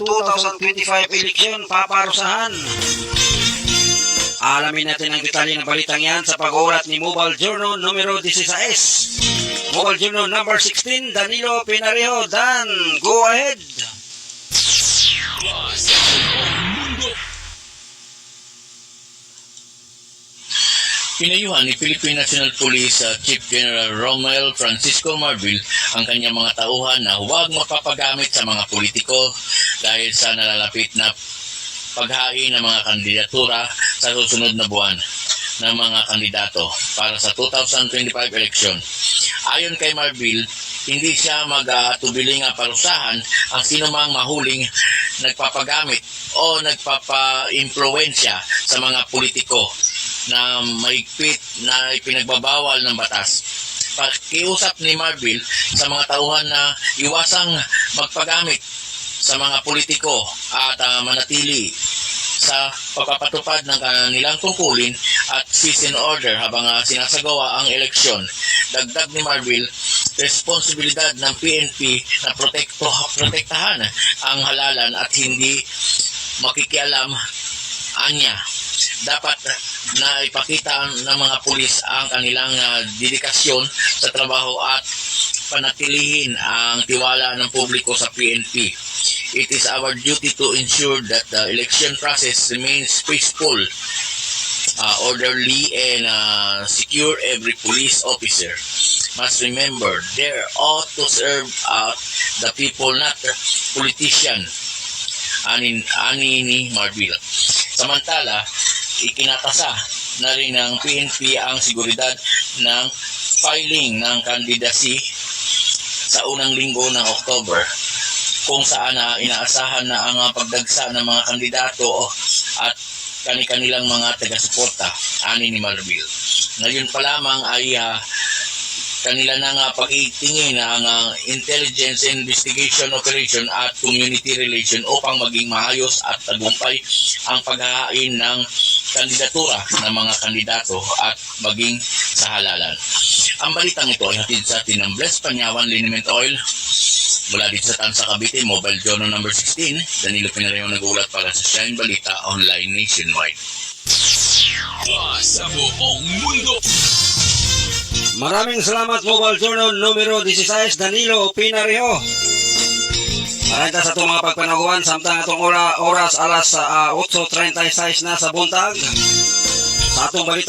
2025 eleksyon paparusahan. Alamin natin ang detalye ng balitang yan sa pag-uulat ni Mobile Journal numero 16. Mobile Journal number 16, Danilo Pinarejo. Dan, go ahead. Pinayuhan ni Philippine National Police uh, Chief General Romel Francisco Marbil ang kanyang mga tauhan na huwag mapapagamit sa mga politiko dahil sa nalalapit na paghain ng mga kandidatura sa susunod na buwan ng mga kandidato para sa 2025 election. Ayon kay Marbil, hindi siya mag-atubiling parusahan ang sinumang mahuling nagpapagamit o nagpapa-impluensya sa mga politiko na mahigpit na ipinagbabawal ng batas. Pakiusap ni Marbil sa mga tauhan na iwasang magpagamit sa mga politiko at ah, manatili sa pagpapatupad ng kanilang tungkulin at peace and order habang ah, sinasagawa ang eleksyon. Dagdag ni Marbil, responsibilidad ng PNP na protekto, protektahan ang halalan at hindi makikialam anya dapat na ipakita ng mga pulis ang kanilang ah, dedikasyon sa trabaho at panatilihin ang tiwala ng publiko sa PNP. It is our duty to ensure that the election process remains peaceful, uh, orderly, and uh, secure. Every police officer must remember they're ought to serve out the people, not the politician. Anin, ani ni Marbil. Samantala, ikinatasa na rin ng PNP ang seguridad ng filing ng candidacy sa unang linggo ng October kung saan na inaasahan na ang pagdagsa ng mga kandidato at kani-kanilang mga taga-suporta ani ni Marbil. Ngayon pa lamang ay ah, kanila na nga pag-itingin ang ah, intelligence investigation operation at community relation upang maging maayos at tagumpay ang paghahain ng kandidatura ng mga kandidato at maging sa halalan. Ang balitang ito ay hatid sa atin ng Bless Panyawan Liniment Oil mula dito sa Tansa Cavite, Mobile Journal number 16, Danilo Pinareo nagulat para sa Shine Balita Online Nationwide. Sa buong mundo. Maraming salamat Mobile Journal numero 16, Danilo Pinarejo. Maranta sa itong mga pagpanaguan, samtang itong ora, oras alas ah, 8.36 na sa buntag. Sa atong balita